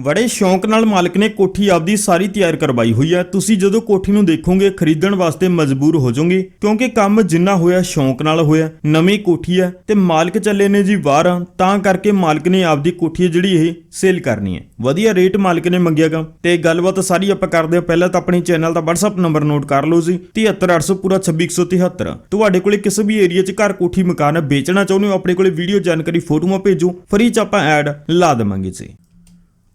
ਬੜੇ ਸ਼ੌਂਕ ਨਾਲ ਮਾਲਕ ਨੇ ਕੋਠੀ ਆਪਦੀ ਸਾਰੀ ਤਿਆਰ ਕਰਵਾਈ ਹੋਈ ਹੈ। ਤੁਸੀਂ ਜਦੋਂ ਕੋਠੀ ਨੂੰ ਦੇਖੋਗੇ, ਖਰੀਦਣ ਵਾਸਤੇ ਮਜਬੂਰ ਹੋ ਜਾਓਗੇ, ਕਿਉਂਕਿ ਕੰਮ ਜਿੰਨਾ ਹੋਇਆ ਸ਼ੌਂਕ ਨਾਲ ਹੋਇਆ, ਨਵੀਂ ਕੋਠੀ ਹੈ ਤੇ ਮਾਲਕ ਚੱਲੇ ਨੇ ਜੀ ਬਾਹਰ, ਤਾਂ ਕਰਕੇ ਮਾਲਕ ਨੇ ਆਪਦੀ ਕੋਠੀ ਜਿਹੜੀ ਇਹ ਸੇਲ ਕਰਨੀ ਹੈ। ਵਧੀਆ ਰੇਟ ਮਾਲਕ ਨੇ ਮੰਗਿਆਗਾ ਤੇ ਗੱਲਬਾਤ ਸਾਰੀ ਆਪਾਂ ਕਰਦੇ ਹਾਂ। ਪਹਿਲਾਂ ਤਾਂ ਆਪਣੇ ਚੈਨਲ ਦਾ WhatsApp ਨੰਬਰ ਨੋਟ ਕਰ ਲਓ ਜੀ। 73800 ਪੂਰਾ 26173 ਤੁਹਾਡੇ ਕੋਲੇ ਕਿਸੇ ਵੀ ਏਰੀਆ 'ਚ ਘਰ ਕੋਠੀ ਮਕਾਨ ਵੇਚਣਾ ਚਾਹੁੰਦੇ ਹੋ, ਆਪਣੇ ਕੋਲੇ ਵੀਡੀਓ ਜਾਣਕਾਰੀ ਫੋਟੋਆਂ ਭੇਜੋ। ਫ੍ਰੀ 'ਚ ਆਪਾਂ ਐਡ ਲਾ ਦੇਵਾਂਗੇ ਜੀ।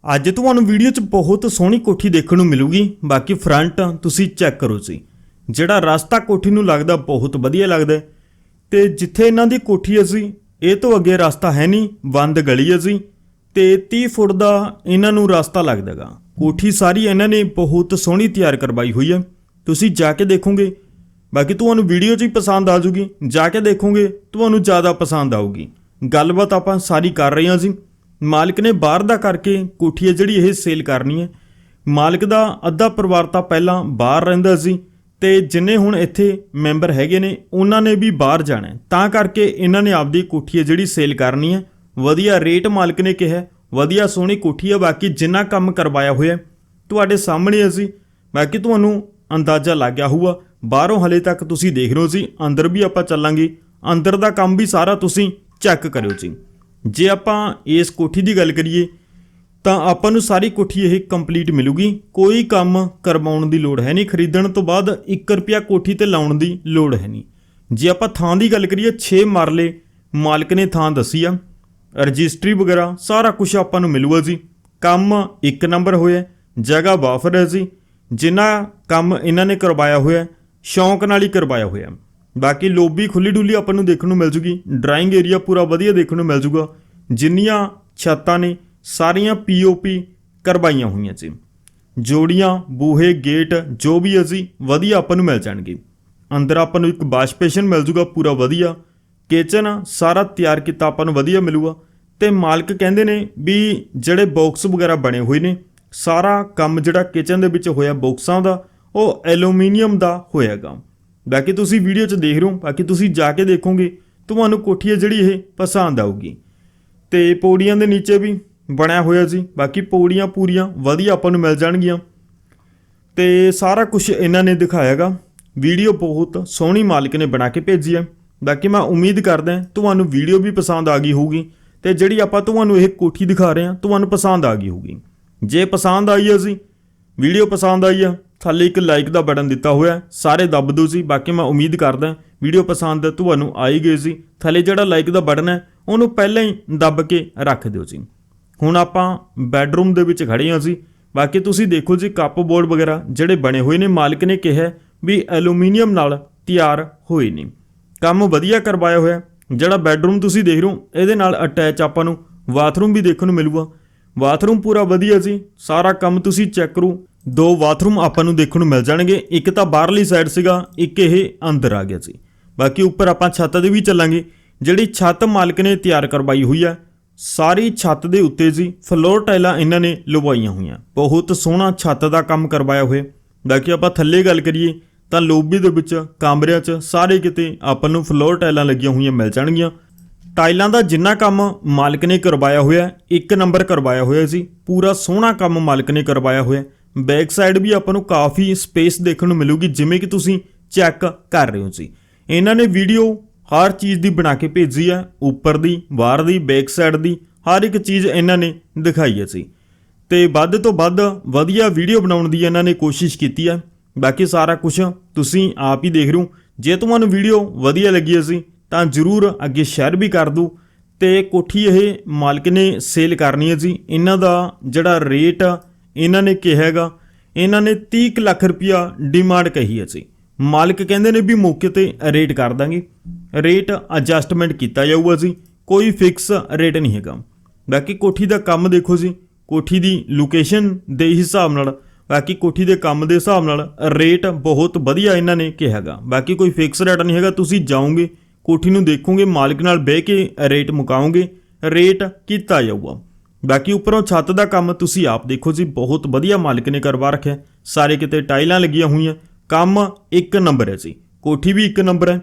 ਅੱਜ ਤੁਹਾਨੂੰ ਵੀਡੀਓ 'ਚ ਬਹੁਤ ਸੋਹਣੀ ਕੋਠੀ ਦੇਖਣ ਨੂੰ ਮਿਲੂਗੀ। ਬਾਕੀ ਫਰੰਟ ਤੁਸੀਂ ਚੈੱਕ ਕਰੋ ਜੀ। ਜਿਹੜਾ ਰਸਤਾ ਕੋਠੀ ਨੂੰ ਲੱਗਦਾ ਬਹੁਤ ਵਧੀਆ ਲੱਗਦਾ ਹੈ। ਤੇ ਜਿੱਥੇ ਇਹਨਾਂ ਦੀ ਕੋਠੀ ਅਸੀਂ ਇਹ ਤੋਂ ਅੱਗੇ ਰਸਤਾ ਹੈ ਨਹੀਂ, ਬੰਦ ਗਲੀ ਹੈ ਜੀ। ਤੇ 30 ਫੁੱਟ ਦਾ ਇਹਨਾਂ ਨੂੰ ਰਸਤਾ ਲੱਗਦਾਗਾ ਕੋਠੀ ਸਾਰੀ ਇਹਨਾਂ ਨੇ ਬਹੁਤ ਸੋਹਣੀ ਤਿਆਰ ਕਰਵਾਈ ਹੋਈ ਹੈ। ਤੁਸੀਂ ਜਾ ਕੇ ਦੇਖੋਗੇ। ਬਾਕੀ ਤੁਹਾਨੂੰ ਵੀਡੀਓ 'ਚ ਹੀ ਪਸੰਦ ਆ ਜੂਗੀ। ਜਾ ਕੇ ਦੇਖੋਗੇ, ਤੁਹਾਨੂੰ ਜ਼ਿਆਦਾ ਪਸੰਦ ਆਊਗੀ। ਗੱਲਬਾਤ ਆਪਾਂ ਸਾਰੀ ਕਰ ਰਹੇ ਹਾਂ ਜੀ। ਮਾਲਕ ਨੇ ਬਾਹਰ ਦਾ ਕਰਕੇ ਕੋਠੀ ਹੈ ਜਿਹੜੀ ਇਹ ਸੇਲ ਕਰਨੀ ਹੈ। ਮਾਲਕ ਦਾ ਅੱਧਾ ਪਰਿਵਾਰ ਤਾਂ ਪਹਿਲਾਂ ਬਾਹਰ ਰਹਿੰਦਾ ਸੀ ਤੇ ਜਿੰਨੇ ਹੁਣ ਇੱਥੇ ਮੈਂਬਰ ਹੈਗੇ ਨੇ, ਉਹਨਾਂ ਨੇ ਵੀ ਬਾਹਰ ਜਾਣਾ ਤਾਂ ਕਰਕੇ ਇਹਨਾਂ ਨੇ ਆਪਦੀ ਕੋਠੀ ਹੈ ਜਿਹੜੀ ਸੇਲ ਕਰਨੀ ਹੈ। ਵਧੀਆ ਰੇਟ ਮਾਲਕ ਨੇ ਕਿਹਾ ਵਧੀਆ ਸੋਹਣੀ ਕੋਠੀ ਹੈ, ਬਾਕੀ ਜਿੰਨਾ ਕੰਮ ਕਰਵਾਇਆ ਹੋਇਆ ਤੁਹਾਡੇ ਸਾਹਮਣੇ ਅਸੀਂ ਬਾਕੀ ਤੁਹਾਨੂੰ ਅੰਦਾਜ਼ਾ ਲੱਗ ਗਿਆ ਹੋਊਗਾ। ਬਾਹਰੋਂ ਹਲੇ ਤੱਕ ਤੁਸੀਂ ਦੇਖ ਰਹੇ ਹੋ ਸੀ ਅੰਦਰ ਵੀ ਆਪਾਂ ਚੱਲਾਂਗੇ। ਅੰਦਰ ਦਾ ਕੰਮ ਵੀ ਸਾਰਾ ਤੁਸੀਂ ਚੈੱਕ ਕਰਿਓ ਜੀ। ਜੇ ਆਪਾਂ ਇਸ ਕੋਠੀ ਦੀ ਗੱਲ ਕਰੀਏ, ਤਾਂ ਆਪਾਂ ਨੂੰ ਸਾਰੀ ਕੋਠੀ ਇਹ ਕੰਪਲੀਟ ਮਿਲੂਗੀ। ਕੋਈ ਕੰਮ ਕਰਵਾਉਣ ਦੀ ਲੋੜ ਹੈ ਨਹੀਂ। ਖਰੀਦਣ ਤੋਂ ਬਾਅਦ 1 ਰੁਪਿਆ ਕੋਠੀ ਤੇ ਲਾਉਣ ਦੀ ਲੋੜ ਹੈ ਨਹੀਂ। ਜੇ ਆਪਾਂ ਥਾਂ ਦੀ ਗੱਲ ਕਰੀਏ 6 ਮਰਲੇ ਮਾਲਕ ਨੇ ਥਾਂ ਦੱਸੀ ਆ। ਰਜਿਸਟਰੀ ਵਗੈਰਾ, ਸਾਰਾ ਕੁਝ ਆਪਾਂ ਨੂੰ ਮਿਲੂਗਾ ਜੀ। ਕੰਮ ਇੱਕ ਨੰਬਰ ਹੋਇਆ, ਜਗ੍ਹਾ ਵਾਫਰ ਹੈ ਜੀ। ਜਿੰਨਾ ਕੰਮ ਇਹਨਾਂ ਨੇ ਕਰਵਾਇਆ ਹੋਇਆ, ਸ਼ੌਂਕ ਨਾਲ ਹੀ ਕਰਵਾਇਆ ਹੋਇਆ। ਬਾਕੀ ਲੋਬੀ ਖੁੱਲੀ ਡੁੱਲੀ ਆਪਾਂ ਨੂੰ ਦੇਖਣ ਨੂੰ ਮਿਲ ਜੂਗੀ। ਡਰਾਇੰਗ ਏਰੀਆ ਪੂਰਾ ਵਧੀਆ ਦੇਖਣ ਨੂੰ ਮਿਲ ਜੂਗਾ। ਜਿੰਨੀਆਂ ਛੱਤਾਂ ਨੇ, ਸਾਰੀਆਂ ਪੀਓਪੀ ਕਰਵਾਈਆਂ ਹੋਈਆਂ ਜੀ। ਜੋੜੀਆਂ, ਬੂਹੇ, ਗੇਟ, ਜੋ ਵੀ ਅਸੀਂ ਵਧੀਆ ਆਪਾਂ ਨੂੰ ਮਿਲ ਜਾਣਗੇ। ਅੰਦਰ ਆਪਾਂ ਨੂੰ ਇੱਕ ਵਾਸ਼ਪੇਸ਼ਨ ਮਿਲ ਜੂਗਾ, ਪੂਰਾ ਵਧੀਆ। ਕਿਚਨ ਸਾਰਾ ਤਿਆਰ ਕੀਤਾ ਆਪਾਂ ਨੂੰ ਵਧੀਆ ਮਿਲੂਗਾ। ਤੇ ਮਾਲਕ ਕਹਿੰਦੇ ਨੇ ਵੀ ਜਿਹੜੇ ਬਾਕਸ ਵਗੈਰਾ ਬਣੇ ਹੋਏ ਨੇ, ਸਾਰਾ ਕੰਮ ਜਿਹੜਾ ਕਿਚਨ ਦੇ ਵਿੱਚ ਹੋਇਆ ਬਾਕਸਾਂ ਦਾ, ਉਹ ਐਲੂਮੀਨੀਅਮ ਦਾ ਹੋਇਆਗਾ। ਬਾਕੀ ਤੁਸੀਂ ਵੀਡੀਓ 'ਚ ਦੇਖ ਰਹੇ ਹੋ, ਬਾਕੀ ਤੁਸੀਂ ਜਾ ਕੇ ਦੇਖੋਗੇ, ਤੁਹਾਨੂੰ ਕੋਠੀ ਹੈ ਜਿਹੜੀ ਇਹ ਪਸੰਦ ਆਊਗੀ। ਤੇ ਪੌੜੀਆਂ ਦੇ ਨੀਚੇ ਵੀ ਬਣਿਆ ਹੋਇਆ ਸੀ, ਬਾਕੀ ਪੌੜੀਆਂ ਪੂਰੀਆਂ ਵਧੀਆ ਆਪਾਂ ਨੂੰ ਮਿਲ ਜਾਣਗੀਆਂ। ਤੇ ਸਾਰਾ ਕੁਝ ਇਹਨਾਂ ਨੇ ਦਿਖਾਇਆਗਾ। ਵੀਡੀਓ ਬਹੁਤ ਸੋਹਣੀ ਮਾਲਕ ਨੇ ਬਣਾ ਕੇ ਭੇਜੀ ਹੈ। ਬਾਕੀ ਮੈਂ ਉਮੀਦ ਕਰਦਾ ਤੁਹਾਨੂੰ ਵੀਡੀਓ ਵੀ ਪਸੰਦ ਆ ਗਈ ਹੋਊਗੀ ਤੇ ਜਿਹੜੀ ਆਪਾਂ ਤੁਹਾਨੂੰ ਇਹ ਕੋਠੀ ਦਿਖਾ ਰਹੇ ਹਾਂ, ਤੁਹਾਨੂੰ ਪਸੰਦ ਆ ਗਈ ਹੋਊਗੀ। ਜੇ ਪਸੰਦ ਆਈ ਹੈ ਜੀ, ਵੀਡੀਓ ਪਸੰਦ ਆਈ ਆ ਥੱਲੇ ਇੱਕ ਲਾਈਕ ਦਾ ਬਟਨ ਦਿੱਤਾ ਹੋਇਆ ਸਾਰੇ ਦੱਬ ਦਿਓ ਜੀ। ਬਾਕੀ ਮੈਂ ਉਮੀਦ ਕਰਦਾ ਵੀਡੀਓ ਪਸੰਦ ਤੁਹਾਨੂੰ ਆਈ ਗਈ ਸੀ। ਥੱਲੇ ਜਿਹੜਾ ਲਾਈਕ ਦਾ ਬਟਨ ਹੈ, ਉਹਨੂੰ ਪਹਿਲਾਂ ਹੀ ਦੱਬ ਕੇ ਰੱਖ ਦਿਓ ਜੀ। ਹੁਣ ਆਪਾਂ ਬੈੱਡਰੂਮ ਦੇ ਵਿੱਚ ਖੜੇ ਹਾਂ ਜੀ। ਬਾਕੀ ਤੁਸੀਂ ਦੇਖੋ ਜੀ ਕੱਪ ਬੋਰਡ ਵਗੈਰਾ ਜਿਹੜੇ ਬਣੇ ਹੋਏ ਨੇ, ਮਾਲਕ ਨੇ ਕਿਹਾ ਵੀ ਐਲੂਮੀਨੀਅਮ ਨਾਲ ਤਿਆਰ ਹੋਏ ਨੇ। ਕੰਮ ਵਧੀਆ ਕਰਵਾਇਆ ਹੋਇਆ ਜਿਹੜਾ ਬੈੱਡਰੂਮ ਤੁਸੀਂ ਦੇਖ ਰਹੇ ਹੋ, ਇਹਦੇ ਨਾਲ ਅਟੈਚ ਆਪਾਂ ਨੂੰ ਬਾਥਰੂਮ ਵੀ ਦੇਖਣ ਨੂੰ ਮਿਲੂਗਾ। ਬਾਥਰੂਮ ਪੂਰਾ ਵਧੀਆ ਜੀ। ਸਾਰਾ ਕੰਮ ਤੁਸੀਂ ਚੈੱਕ ਕਰੋ। ਦੋ ਬਾਥਰੂਮ ਆਪਾਂ ਨੂੰ ਦੇਖਣ ਨੂੰ ਮਿਲ ਜਾਣਗੇ। ਇੱਕ ਤਾਂ ਬਾਹਰਲੀ ਸਾਈਡ ਸੀਗਾ, ਇੱਕ ਇਹ ਅੰਦਰ ਆ ਗਿਆ ਸੀ। ਬਾਕੀ ਉੱਪਰ ਆਪਾਂ ਛੱਤ ਦੇ ਵੀ ਚੱਲਾਂਗੇ। ਜਿਹੜੀ ਛੱਤ ਮਾਲਕ ਨੇ ਤਿਆਰ ਕਰਵਾਈ ਹੋਈ ਹੈ ਸਾਰੀ ਛੱਤ ਦੇ ਉੱਤੇ ਜੀ ਫਲੋਰ ਟਾਈਲਾਂ ਇਹਨਾਂ ਨੇ ਲਵਾਈਆਂ ਹੋਈਆਂ। ਬਹੁਤ ਸੋਹਣਾ ਛੱਤ ਦਾ ਕੰਮ ਕਰਵਾਇਆ ਹੋਇਆ। ਬਾਕੀ ਆਪਾਂ ਥੱਲੇ ਗੱਲ ਕਰੀਏ, ਤਾਂ ਲੋਬੀ ਦੇ ਵਿੱਚ, ਕਮਰਿਆਂ 'ਚ ਸਾਰੇ ਕਿਤੇ ਆਪਾਂ ਨੂੰ ਫਲੋਰ ਟਾਈਲਾਂ ਲੱਗੀਆਂ ਹੋਈਆਂ ਮਿਲ ਜਾਣਗੀਆਂ। ਟਾਈਲਾਂ ਦਾ ਜਿੰਨਾ ਕੰਮ ਮਾਲਕ ਨੇ ਕਰਵਾਇਆ ਹੋਇਆ, ਇੱਕ ਨੰਬਰ ਕਰਵਾਇਆ ਹੋਇਆ ਸੀ। ਪੂਰਾ ਸੋਹਣਾ ਕੰਮ ਮਾਲਕ ਨੇ ਕਰਵਾਇਆ ਹੋਇਆ। ਬੈਕ ਸਾਈਡ ਵੀ ਆਪਾਂ ਨੂੰ ਕਾਫੀ ਸਪੇਸ ਦੇਖਣ ਨੂੰ ਮਿਲੂਗੀ, ਜਿਵੇਂ ਕਿ ਤੁਸੀਂ ਚੈੱਕ ਕਰ ਰਹੇ ਹੋ ਜੀ। ਇਹਨਾਂ ਨੇ ਵੀਡੀਓ ਹਰ ਚੀਜ਼ ਦੀ ਬਣਾ ਕੇ ਭੇਜੀ ਹੈ, ਉੱਪਰ ਦੀ, ਬਾਹਰ ਦੀ ਬੈਕ ਸਾਈਡ ਦੀ, ਹਰ ਇੱਕ ਚੀਜ਼ ਇਹਨਾਂ ਨੇ ਦਿਖਾਈ ਹੈ ਸੀ ਤੇ ਵੱਧ ਤੋਂ ਵੱਧ ਵਧੀਆ ਵੀਡੀਓ ਬਣਾਉਣ ਦੀ ਇਹਨਾਂ ਨੇ ਕੋਸ਼ਿਸ਼ ਕੀਤੀ ਹੈ। ਬਾਕੀ ਸਾਰਾ ਕੁਝ ਤੁਸੀਂ ਆਪ ਹੀ ਦੇਖ ਰਹੇ ਹੋ। ਜੇ ਤੁਹਾਨੂੰ ਵੀਡੀਓ ਵਧੀਆ ਲੱਗੀ ਸੀ ਤਾਂ ਜਰੂਰ ਅੱਗੇ ਸ਼ੇਅਰ ਵੀ ਕਰ ਦਿਓ। ਤੇ ਕੋਠੀ ਇਹ ਮਾਲਕ ਨੇ ਸੇਲ ਕਰਨੀ ਹੈ ਜੀ। ਇਹਨਾਂ ਦਾ ਜਿਹੜਾ ਰੇਟ ਇਹਨਾਂ ਨੇ ਕਿਹਾ ਹੈਗਾ, ਇਹਨਾਂ ਨੇ 30 ਕੁ ਲੱਖ ਰੁਪਇਆ ਡਿਮਾਂਡ ਕਹੀ ਹੈ ਜੀ ਮਾਲਕ ਕਹਿੰਦੇ ਨੇ ਵੀ ਮੌਕੇ ਤੇ ਰੇਟ ਕਰ ਦਾਂਗੇ। ਰੇਟ ਐਡਜਸਟਮੈਂਟ ਕੀਤਾ ਜਾਊਗਾ ਜੀ, ਕੋਈ ਫਿਕਸ ਰੇਟ ਨਹੀਂ ਹੈਗਾ। ਬਾਕੀ ਕੋਠੀ ਦਾ ਕੰਮ ਦੇਖੋ ਜੀ, ਕੋਠੀ ਦੀ ਲੋਕੇਸ਼ਨ ਦੇ ਹਿਸਾਬ ਨਾਲ, ਬਾਕੀ ਕੋਠੀ ਦੇ ਕੰਮ ਦੇ ਹਿਸਾਬ ਨਾਲ ਰੇਟ ਬਹੁਤ ਵਧੀਆ ਇਹਨਾਂ ਨੇ ਕਿਹਾਗਾ ਬਾਕੀ ਕੋਈ ਫਿਕਸ ਰੇਟ ਨਹੀਂ ਹੈਗਾ, ਤੁਸੀਂ ਜਾਓਗੇ, ਕੋਠੀ ਨੂੰ ਦੇਖੋਗੇ, ਮਾਲਕ ਨਾਲ ਬਹਿ ਕੇ ਰੇਟ ਮੁਕਾਓਗੇ ਰੇਟ ਕੀਤਾ ਜਾਊਗਾ। ਬਾਕੀ ਉੱਪਰੋਂ ਛੱਤ ਦਾ ਕੰਮ ਤੁਸੀਂ ਆਪ ਦੇਖੋ ਜੀ, ਬਹੁਤ ਵਧੀਆ ਮਾਲਕ ਨੇ ਕਰਵਾ ਰੱਖਿਆ। ਸਾਰੇ ਕਿਤੇ ਟਾਈਲਾਂ ਲੱਗੀਆਂ ਹੋਈਆਂ। ਕੰਮ ਇੱਕ ਨੰਬਰ ਹੈ ਜੀ। ਕੋਠੀ ਵੀ ਇੱਕ ਨੰਬਰ ਹੈ।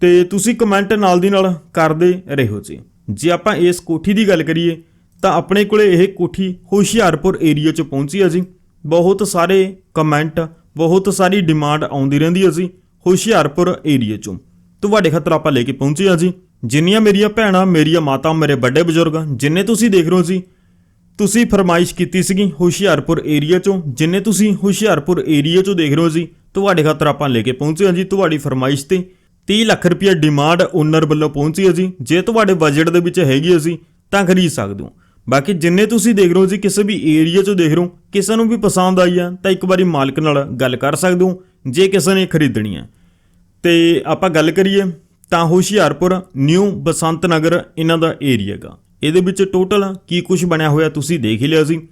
ਤੇ ਤੁਸੀਂ ਕਮੈਂਟ ਨਾਲ ਦੀ ਨਾਲ ਕਰਦੇ ਰਹੋ ਜੀ। ਜੇ ਆਪਾਂ ਇਸ ਕੋਠੀ ਦੀ ਗੱਲ ਕਰੀਏ, ਤਾਂ ਆਪਣੇ ਕੋਲੇ ਇਹ ਕੋਠੀ ਹੁਸ਼ਿਆਰਪੁਰ ਏਰੀਆ 'ਚ ਪਹੁੰਚੀ ਹੈ ਜੀ। ਬਹੁਤ ਸਾਰੇ ਕਮੈਂਟ, ਬਹੁਤ ਸਾਰੀ ਡਿਮਾਂਡ ਆਉਂਦੀ ਰਹਿੰਦੀ ਹੈ ਜੀ। ਹੁਸ਼ਿਆਰਪੁਰ ਏਰੀਆ 'ਚੋਂ। ਤੁਹਾਡੇ ਖਾਤਰ ਆਪਾਂ ਲੈ ਕੇ ਪਹੁੰਚੇ ਹਾਂ ਜੀ। ਜਿੰਨੀਆਂ ਮੇਰੀਆਂ ਭੈਣਾਂ, ਮੇਰੀਆਂ ਮਾਤਾ ਮੇਰੇ ਵੱਡੇ ਬਜ਼ੁਰਗ ਜਿੰਨੇ ਤੁਸੀਂ ਦੇਖ ਰਹੇ ਹੋ ਜੀ, ਤੁਸੀਂ ਫਰਮਾਇਸ਼ ਕੀਤੀ ਸੀਗੀ ਹੁਸ਼ਿਆਰਪੁਰ ਏਰੀਆ 'ਚੋਂ, ਜਿੰਨੇ ਤੁਸੀਂ ਹੁਸ਼ਿਆਰਪੁਰ ਏਰੀਆ 'ਚੋਂ ਦੇਖ ਰਹੇ ਹੋ ਜੀ, ਤੁਹਾਡੇ ਖਾਤਰ ਆਪਾਂ ਲੈ ਕੇ ਪਹੁੰਚੇ ਹਾਂ ਜੀ, ਤੁਹਾਡੀ ਫਰਮਾਇਸ਼ ਤੇ 30 ਲੱਖ ਰੁਪਏ ਡਿਮਾਂਡ ਓਨਰ ਵੱਲੋਂ ਪਹੁੰਚੀ ਹੈ ਜੀ, ਜੇ ਤੁਹਾਡੇ ਬਜਟ ਦੇ ਵਿੱਚ ਹੈਗੀ ਅਸੀਂ ਤਾਂ ਖਰੀਦ ਸਕਦੇ ਹੋ। ਬਾਕੀ ਜਿੰਨੇ ਤੁਸੀਂ ਦੇਖ ਰਹੇ ਹੋ ਜੀ, ਕਿਸੇ ਵੀ ਏਰੀਆ 'ਚੋਂ ਦੇਖ ਰਹੇ ਹੋ, ਕਿਸੇ ਨੂੰ ਵੀ ਪਸੰਦ ਆਈ ਆ, ਤਾਂ ਇੱਕ ਵਾਰੀ ਮਾਲਕ ਨਾਲ ਗੱਲ ਕਰ ਸਕਦੇ ਹੋ, ਜੇ ਕਿਸੇ ਨੇ ਖਰੀਦਣੀ ਹੈ ਤੇ ਆਪਾਂ ਗੱਲ ਕਰੀਏ ਤਾਂ ਹੁਸ਼ਿਆਰਪੁਰ, ਨਿਊ ਬਸੰਤ ਨਗਰ ਇਹਨਾਂ ਦਾ ਏਰੀਆ ਹੈਗਾ। ਇਹਦੇ ਵਿੱਚ ਟੋਟਲ ਕੀ ਕੁਝ ਬਣਿਆ ਹੋਇਆ ਤੁਸੀਂ ਦੇਖ ਹੀ ਲਿਆ ਸੀ।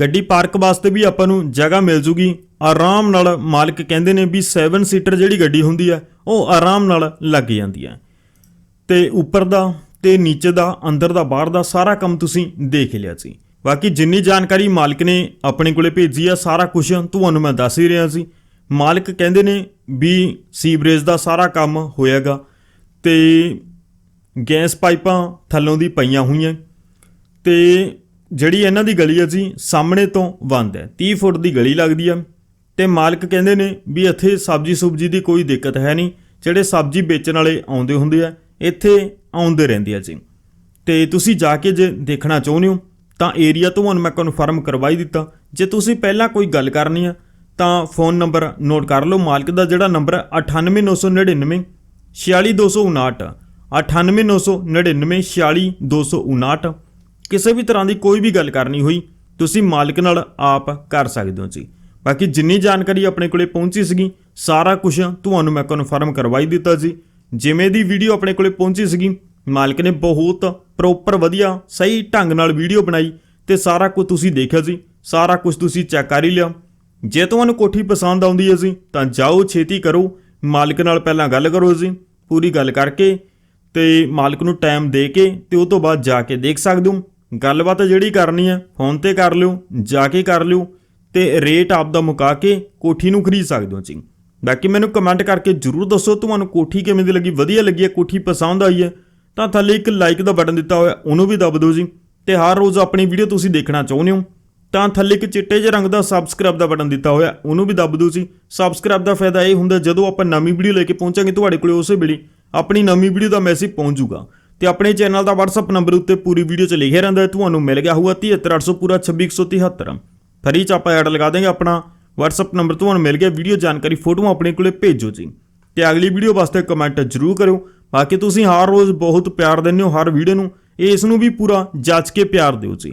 ਗੱਡੀ ਪਾਰਕ ਵਾਸਤੇ ਵੀ ਆਪਾਂ ਨੂੰ ਜਗ੍ਹਾ ਮਿਲ ਜੂਗੀ। ਆਰਾਮ ਨਾਲ ਮਾਲਕ ਕਹਿੰਦੇ ਨੇ ਵੀ 7 ਸੀਟਰ ਜਿਹੜੀ ਗੱਡੀ ਹੁੰਦੀ ਹੈ, ਉਹ ਆਰਾਮ ਨਾਲ ਲੱਗ ਜਾਂਦੀ ਹੈ। ਤੇ ਉੱਪਰ ਦਾ ਤੇ ਨੀਚੇ ਦਾ, ਅੰਦਰ ਦਾ, ਬਾਹਰ ਦਾ ਸਾਰਾ ਕੰਮ ਤੁਸੀਂ ਦੇਖ ਲਿਆ ਸੀ। ਬਾਕੀ ਜਿੰਨੀ ਜਾਣਕਾਰੀ ਮਾਲਕ ਨੇ ਆਪਣੇ ਕੋਲੇ ਭੇਜੀ ਆ ਸਾਰਾ ਕੁਝ ਤੁਹਾਨੂੰ ਮੈਂ ਦੱਸ ਹੀ ਰਿਹਾ ਸੀ। ਮਾਲਕ ਕਹਿੰਦੇ ਨੇ ਵੀ ਸੀਵਰੇਜ ਦਾ ਸਾਰਾ ਕੰਮ ਹੋਇਆਗਾ। ਤੇ ਗੈਸ ਪਾਈਪਾਂ ਥੱਲੋਂ ਦੀ ਪਈਆਂ ਹੋਈਆਂ। ਤੇ ਜਿਹੜੀ ਇਹਨਾਂ ਦੀ ਗਲੀ ਹੈ ਜੀ, ਸਾਹਮਣੇ ਤੋਂ ਬੰਦ ਹੈ। 30 ਫੁੱਟ ਦੀ ਗਲੀ ਲੱਗਦੀ ਆ। ਤੇ ਮਾਲਕ ਕਹਿੰਦੇ ਨੇ ਵੀ ਇੱਥੇ ਸਬਜ਼ੀ ਸੁਬਜੀ ਦੀ ਕੋਈ ਦਿੱਕਤ ਹੈ ਨਹੀਂ। ਜਿਹੜੇ ਸਬਜ਼ੀ ਵੇਚਣ ਵਾਲੇ ਆਉਂਦੇ ਹੁੰਦੇ ਆ, ਇੱਥੇ ਆਉਂਦੇ ਰਹਿੰਦੇ ਆ ਜੀ। ਤੇ ਤੁਸੀਂ ਜਾ ਕੇ ਜੇ ਦੇਖਣਾ ਚਾਹੁੰਦੇ ਹੋ, ਤਾਂ ਏਰੀਆ ਤੁਹਾਨੂੰ ਮੈਂ ਕਨਫਰਮ ਕਰਵਾਈ ਦਿੱਤਾ। ਜੇ ਤੁਸੀਂ ਪਹਿਲਾਂ ਕੋਈ ਗੱਲ ਕਰਨੀ ਆ, ਤਾਂ ਫੋਨ ਨੰਬਰ ਨੋਟ ਕਰ ਲਓ। ਮਾਲਕ ਦਾ ਜਿਹੜਾ ਨੰਬਰ ਹੈ 98999 46259 98999 46259 ਕਿਸੇ ਵੀ ਤਰ੍ਹਾਂ ਦੀ ਕੋਈ ਵੀ ਗੱਲ ਕਰਨੀ ਹੋਈ, ਤੁਸੀਂ ਮਾਲਕ ਨਾਲ ਆਪ ਕਰ ਸਕਦੇ ਹੋ ਜੀ। ਬਾਕੀ ਜਿੰਨੀ ਜਾਣਕਾਰੀ ਆਪਣੇ ਕੋਲੇ ਪਹੁੰਚੀ ਸੀਗੀ, ਸਾਰਾ ਕੁਝ ਤੁਹਾਨੂੰ ਮੈਂ ਕਨਫਰਮ ਕਰਵਾਈ ਦਿੱਤਾ ਜੀ। ਜਿਵੇਂ ਦੀ ਵੀਡੀਓ ਆਪਣੇ ਕੋਲੇ ਪਹੁੰਚੀ ਸੀਗੀ, ਮਾਲਕ ਨੇ ਬਹੁਤ ਪ੍ਰੋਪਰ ਵਧੀਆ, ਸਹੀ ਢੰਗ ਨਾਲ ਵੀਡੀਓ ਬਣਾਈ ਤੇ ਸਾਰਾ ਕੁਝ ਤੁਸੀਂ ਦੇਖਿਆ ਜੀ। ਸਾਰਾ ਕੁਝ ਤੁਸੀਂ ਚੈੱਕ ਕਰ ਹੀ ਲਿਆ। ਜੇ ਤੁਹਾਨੂੰ ਕੋਠੀ ਪਸੰਦ ਆਉਂਦੀ ਹੈ ਜੀ, ਤਾਂ ਜਾਓ ਛੇਤੀ ਕਰੋ। ਮਾਲਕ ਨਾਲ ਪਹਿਲਾਂ ਗੱਲ ਕਰੋ ਜੀ, ਪੂਰੀ ਗੱਲ ਕਰਕੇ ਤੇ ਮਾਲਕ ਨੂੰ ਟਾਈਮ ਦੇ ਕੇ ਤੇ ਉਹ ਤੋਂ ਬਾਅਦ ਜਾ ਕੇ ਦੇਖ ਸਕਦੇ ਹੋ। ਗੱਲਬਾਤ ਜਿਹੜੀ ਕਰਨੀ ਹੈ ਫੋਨ ਤੇ ਕਰ ਲਿਓ, ਜਾ ਕੇ ਕਰ ਲਿਓ ਤੇ ਰੇਟ ਆਪ ਦਾ ਮੁਕਾ ਕੇ ਕੋਠੀ ਨੂੰ ਖਰੀਦ ਸਕਦੇ ਹੋ ਜੀ। ਬਾਕੀ ਮੈਨੂੰ ਕਮੈਂਟ ਕਰਕੇ ਜਰੂਰ ਦੱਸੋ ਤੁਹਾਨੂੰ ਕੋਠੀ ਕਿਵੇਂ ਦੀ ਲੱਗੀ, ਵਧੀਆ ਲੱਗੀ ਹੈ, ਕੋਠੀ ਪਸੰਦ ਆਈ ਹੈ, ਤਾਂ ਥੱਲੇ ਇੱਕ ਲਾਈਕ ਦਾ ਬਟਨ ਦਿੱਤਾ ਹੋਇਆ, ਉਹਨੂੰ ਵੀ ਦਬ ਦਿਓ ਜੀ। ਤੇ ਹਰ ਰੋਜ਼ ਆਪਣੀ ਵੀਡੀਓ ਤੁਸੀਂ ਦੇਖਣਾ ਚਾਹੁੰਦੇ ਹੋ। ਤਾਂ ਥੱਲੇ ਇੱਕ ਚਿੱਟੇ ਜਿਹੇ ਰੰਗ ਦਾ ਸਬਸਕ੍ਰਾਈਬ ਦਾ ਬਟਨ ਦਿੱਤਾ ਹੋਇਆ। ਉਹਨੂੰ ਵੀ ਦੱਬ ਦਿਓ ਜੀ ਸਬਸਕ੍ਰਾਈਬ ਦਾ ਫਾਇਦਾ ਇਹ ਹੁੰਦਾ, ਜਦੋਂ ਆਪਾਂ ਨਵੀਂ ਵੀਡੀਓ ਲੈ ਕੇ ਪਹੁੰਚਾਂਗੇ ਤੁਹਾਡੇ ਕੋਲੇ ਉਸੇ ਵੇਲੇ ਆਪਣੀ ਨਵੀਂ ਵੀਡੀਓ ਦਾ ਮੈਸੇਜ ਪਹੁੰਚ ਜਾਊਗਾ। ਤੇ ਆਪਣੇ ਚੈਨਲ ਦਾ WhatsApp ਨੰਬਰ ਉੱਤੇ ਪੂਰੀ ਵੀਡੀਓ 'ਚ ਲਿਖਿਆ ਰਹਿੰਦਾ ਹੈ, ਤੁਹਾਨੂੰ ਮਿਲ ਗਿਆ ਹੋਊਗਾ 73800 ਪੂਰਾ 26173 ਫਰੀ ਚ ਆਪਾਂ ਐਡ ਲਗਾ ਦੇਂਗੇ ਆਪਣਾ WhatsApp ਨੰਬਰ ਤੁਹਾਨੂੰ ਮਿਲ ਗਿਆ ਵੀਡੀਓ ਜਾਣਕਾਰੀ ਫੋਟੋਆਂ ਆਪਣੇ ਕੋਲੇ ਭੇਜੋ ਜੀ। ਤੇ ਅਗਲੀ ਵੀਡੀਓ ਵਾਸਤੇ ਕਮੈਂਟ ਜ਼ਰੂਰ ਕਰਿਓ। ਬਾਕੀ ਤੁਸੀਂ ਹਰ ਰੋਜ਼ ਬਹੁਤ ਪਿਆਰ ਦਿੰਦੇ ਹੋ ਹਰ ਵੀਡੀਓ ਨੂੰ। ਇਸ ਨੂੰ ਵੀ ਪੂਰਾ ਜਾਂਚ ਕੇ ਪਿਆਰ ਦਿਓ ਜੀ।